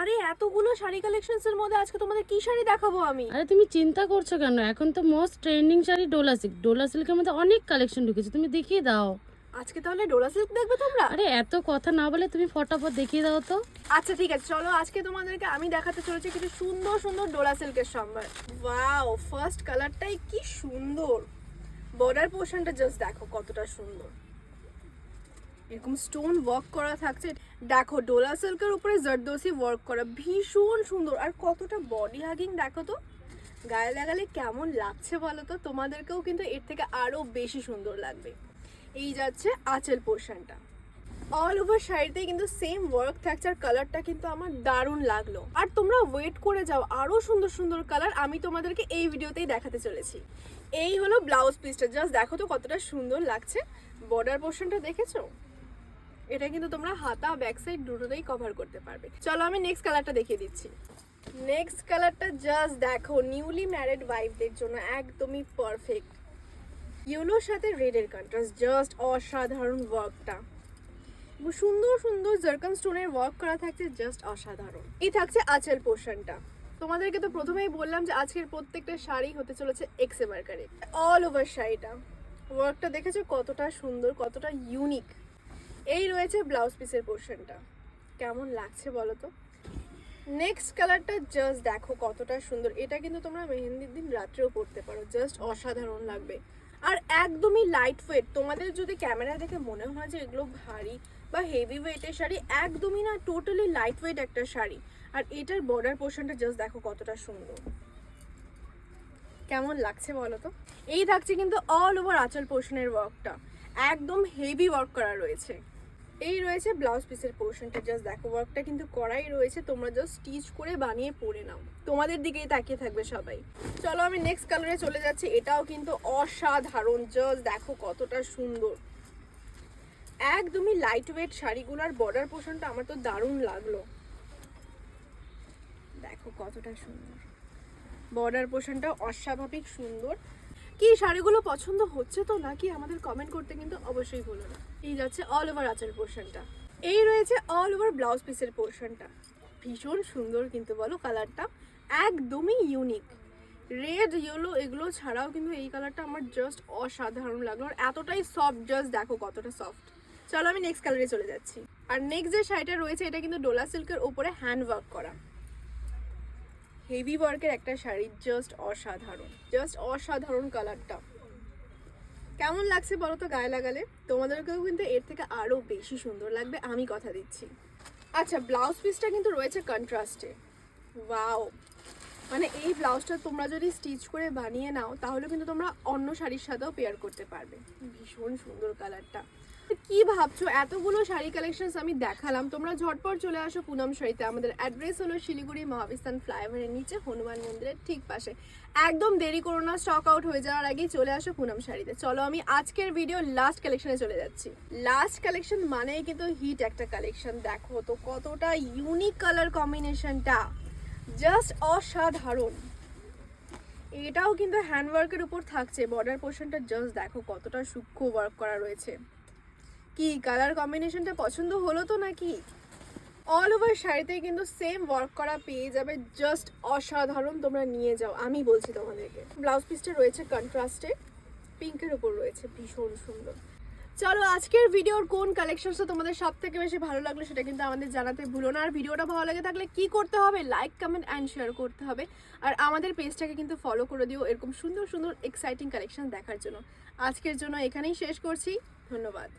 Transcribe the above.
আরে এতগুলো শাড়ি কালেকশনস এর মধ্যে আজকে তোমাদের কি শাড়ি দেখাবো আমি? আরে তুমি চিন্তা করছ কেন? এখন তো most trending sari Dola silk Dola সিল্কের মধ্যে অনেক কালেকশন ঢুকেছে তুমি দেখিয়ে দাও। আজকে তাহলে ডোলা সিল্ক দেখবে তোমরা? আরে এত কথা না বলে তুমি ফটাফট দেখিয়ে দাও তো। আচ্ছা ঠিক আছে চলো আজকে তোমাদেরকে আমি দেখাতে চলেছি কিছু সুন্দর সুন্দর ডোলা সিল্কের সম্ভার। ওয়াও ফার্স্ট কালারটাই কি সুন্দর। বর্ডার পোর্শনটা জাস্ট দেখো কতটা সুন্দর। এরকম স্টোন ওয়ার্ক করা থাকছে। দেখো ডোলা সিল্কের উপরে জর্দোসি ওয়ার্ক করা, ভীষণ সুন্দর। আর কতটা বডি হাগিং দেখো তো। গায়ে লাগালে কেমন লাগছে বলো তো? তোমাদেরকেও কিন্তু এর থেকে আরও বেশি সুন্দর লাগবে। এই যাচ্ছে আঁচল পোর্শনটা অল ওভার শাড়িতে কিন্তু সেম ওয়ার্ক থাকছে, আর কালারটা কিন্তু আমার দারুণ লাগল। আর তোমরা ওয়েট করে যাও, আরও সুন্দর সুন্দর কালার আমি তোমাদেরকে এই ভিডিওতেই দেখাতে চলেছি। এই হলো ব্লাউজ পিসটা জাস্ট দেখো তো কতটা সুন্দর লাগছে। বর্ডার পোর্শনটা দেখেছ? এটা কিন্তু তোমরা হাতা ব্যাক সাইড দুটোতেই কভার করতে পারবে। চলো আমি নেক্সট কালারটা দেখিয়ে দিচ্ছি। নেক্সট কালারটা জাস্ট দেখো নিউলি ম্যারিড ওয়াইফদের জন্য একদমই পারফেক্ট ইয়েলোর সাথে রেডের কন্ট্রাস্ট জাস্ট অসাধারণ ওয়ার্কটা সুন্দর সুন্দর জার্কান স্টোনের ওয়ার্ক করা থাকছে জাস্ট অসাধারণ। এই থাকছে আঁচল পোর্শনটা তোমাদেরকে তো প্রথমেই বললাম যে আজকের প্রত্যেকটা শাড়ি হতে চলেছে এক্সে মার্কারে অল ওভার শাড়িটা। ওয়ার্কটা দেখেছ কতটা সুন্দর, কতটা ইউনিক এই রয়েছে ব্লাউজ পিসের পোর্শনটা কেমন লাগছে বলো তো? নেক্সট কালারটা জাস্ট দেখো কতটা সুন্দর। এটা কিন্তু তোমরা মেহেন্দির দিন রাত্রেও পরতে পারো। জাস্ট অসাধারণ লাগবে। আর একদমই লাইট ওয়েট তোমাদের যদি ক্যামেরা দেখে মনে হয় যে এগুলো ভারী বা হেভি ওয়েটের শাড়ি, একদমই না টোটালি লাইট ওয়েট একটা শাড়ি। আর এটার বর্ডার পোর্শনটা জাস্ট দেখো কতটা সুন্দর। কেমন লাগছে বলো তো? এই থাকছে কিন্তু অল ওভার আঁচল পোর্শনের ওয়ার্কটা একদম হেভি ওয়ার্ক করা রয়েছে। এই রয়েছে ব্লাউজ পিসের পোর্শনটা জাস্ট দেখো ওয়ার্কটা কিন্তু করাই রয়েছে, তোমরা জাস্ট স্টিচ করে বানিয়ে পরে নাও। তোমাদের দিকেই তাকিয়ে থাকবে সবাই। চলো আমি নেক্সট কালারে চলে যাচ্ছি, এটাও কিন্তু অসাধারণ জাস্ট দেখো কতটা সুন্দর। একদমই লাইট ওয়েট শাড়িগুলোর বর্ডার পোর্শনটা আমার তো দারুণ লাগল। দেখো কতটা সুন্দর। বর্ডার পোর্শনটা অস্বাভাবিক সুন্দর। কি শাড়িগুলো পছন্দ হচ্ছে তো নাকি আমাদের কমেন্ট করতে কিন্তু অবশ্যই ভুলো না। এই যাচ্ছে অল ওভার আচার পোর্শনটা। এই রয়েছে অল ওভার ব্লাউজ পিসের পোর্শনটা। ভীষণ সুন্দর কিন্তু বলো কালারটা একদমই ইউনিক রেড ইয়েলো এগুলো ছাড়াও কিন্তু এই কালারটা আমার জাস্ট অসাধারণ লাগল। আর এতটাই সফট জাস্ট দেখো কতটা সফট চলো আমি নেক্সট কালারে চলে যাচ্ছি। আর নেক্সট যে শাড়িটা রয়েছে, এটা কিন্তু ডোলা সিল্কের উপরে হ্যান্ড ওয়ার্ক করা। হেভি ওয়ার্কের একটা শাড়ি জাস্ট অসাধারণ জাস্ট অসাধারণ কালারটা কেমন লাগছে বলো তো গায়ে লাগালে? তোমাদেরকেও কিন্তু এর থেকে আরও বেশি সুন্দর লাগবে, আমি কথা দিচ্ছি। আচ্ছা ব্লাউজ পিসটা কিন্তু রয়েছে কন্ট্রাস্টে ওয়াও মানে এই ব্লাউজটা তোমরা যদি স্টিচ করে বানিয়ে নাও, তাহলে কিন্তু তোমরা অন্য শাড়ির সাথেও পেয়ার করতে পারবে। ভীষণ সুন্দর কালারটা কি ভাবছ? এতগুলো শাড়ি কালেকশনস আমি দেখালাম। তোমরা ঝটপট চলে আসো পুনম শাড়িতে। আমাদের অ্যাড্রেস হলো শিলিগুড়ি মহাবিস্তান ফ্লাইওভারের নিচে হনুমান মন্দিরের ঠিক পাশে। একদম দেরি করো না স্টক আউট হয়ে যাওয়ার আগেই চলে আসো পুনম শাড়িতে। চলো, আমি আজকের ভিডিও লাস্ট কালেকশনে চলে যাচ্ছি। লাস্ট কালেকশন মানেই কিন্তু হিট একটা কালেকশন দেখো তো কতটা ইউনিক কালার কম্বিনেশনটা জাস্ট অসাধারণ। এটাও কিন্তু হ্যান্ডওয়ার্কের উপর থাকছে। বর্ডার পোর্শনটা জাস্ট দেখো কতটা সূক্ষ্ম ওয়ার্ক করা রয়েছে। কি কালার কম্বিনেশনটা পছন্দ হলো তো নাকি? অল ওভার শাড়িতে কিন্তু সেম ওয়ার্ক করা পেয়ে যাবে। জাস্ট অসাধারণ, তোমরা নিয়ে যাও। আমি বলছি তোমাদেরকে। ব্লাউজ পিসটা রয়েছে কন্ট্রাস্টে পিঙ্কের উপর রয়েছে। ভীষণ সুন্দর। চলো আজকের ভিডিওর কোন কালেকশনসটা তোমাদের সব থেকে বেশি ভালো লাগল সেটা কিন্তু আমাদের জানাতে ভুলো না। আর ভিডিওটা ভালো লাগে থাকলে কি করতে হবে লাইক কমেন্ট অ্যান্ড শেয়ার করতে হবে। আর আমাদের পেজটাকে কিন্তু ফলো করে দিও এরকম সুন্দর সুন্দর এক্সাইটিং কালেকশন দেখার জন্য। আজকের জন্য এখানেই শেষ করছি। ধন্যবাদ।